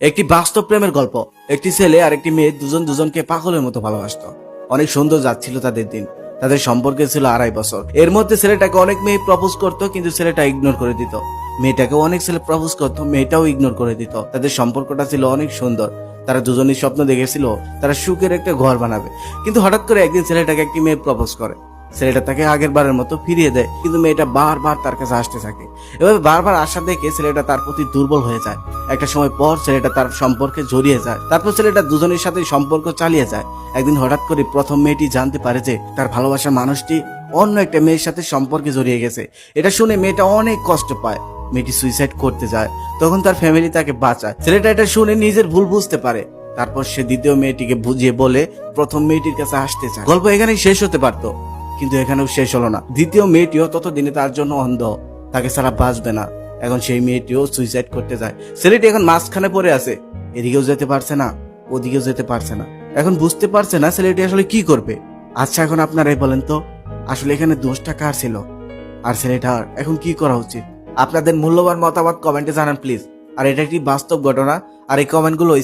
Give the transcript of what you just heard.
একটি বাস্তব প্রেমের গল্প। একটি ছেলে আর একটি মেয়ে দুজন দুজনকে পাগলের মতো ভালোবাসতো। অনেক সুন্দর যাচ্ছিল তাদের দিন। তাদের সম্পর্কে ছিল আড়াই বছর। এর মধ্যে ছেলেটাকে অনেক মেয়ে প্রপোজ করতো, কিন্তু ছেলেটা ইগনোর করে দিত। মেয়েটাকে অনেক ছেলে প্রপোজ করতো, মেয়েটাও ইগনোর করে দিত। তাদের সম্পর্কটা ছিল অনেক সুন্দর। তারা দুজনেই স্বপ্ন দেখেছিল, তারা সুখের একটা ঘর বানাবে। কিন্তু হঠাৎ করে একদিন ছেলেটাকে একটি মেয়ে প্রপোজ করে। ছেলেটা তাকে আগের বারের মতো ফিরিয়ে দেয়, কিন্তু মেয়েটা বারবার তার কাছে আসতে থাকে। এভাবে বারবার আশা দেখে ছেলেটা তার প্রতি দুর্বল হয়ে যায়। একটা সময় পর ছেলেটা তার সম্পর্কে জড়িয়ে যায়, তারপর ছেলেটা দুজনের সাথে সম্পর্ক চালিয়ে যায়। একদিন হঠাৎ করে প্রথম মেয়েটি জানতে পারে যে তার ভালোবাসার মানুষটি অন্য একটা মেয়ের সাথে সম্পর্কে জড়িয়ে গেছে। এটা শুনে মেয়েটা অনেক কষ্ট পায়। মেয়েটি সুইসাইড করতে যায়, তখন তার ফ্যামিলি তাকে বাঁচায়। ছেলেটা এটা শুনে নিজের ভুল বুঝতে পারে। তারপর সে দ্বিতীয় মেয়েটিকে বুঝিয়ে বলে, প্রথম মেয়েটির কাছে আসতে চায় গল্প এখানেই শেষ হতে পারতো। কিন্তু এখানেও শেষ হলো না। দ্বিতীয় মেয়েটিও ততদিনে তার জন্য অন্ধ। তাকে ছাড়া বাঁচবে না। এখন সেই মেয়েটিও সুইসাইড করতে যায়। ছেলেটি এখন মাঝখানে পড়ে আছে। এদিকেও যেতে পারছে না, ওদিকেও যেতে পারছে না। এখন বুঝতে পারছে না ছেলেটি আসলে কি করবে। আচ্ছা এখন আপনারাই বলেন তো, আসলে এখানে দোষটা কার ছিল? আর ছেলেটার এখন কি করা উচিত? আপনাদের মূল্যবান মতামত কমেন্টে জানান, প্লিজ। আর এটা একটি বাস্তব ঘটনা। আর এই কমেন্টগুলো ওই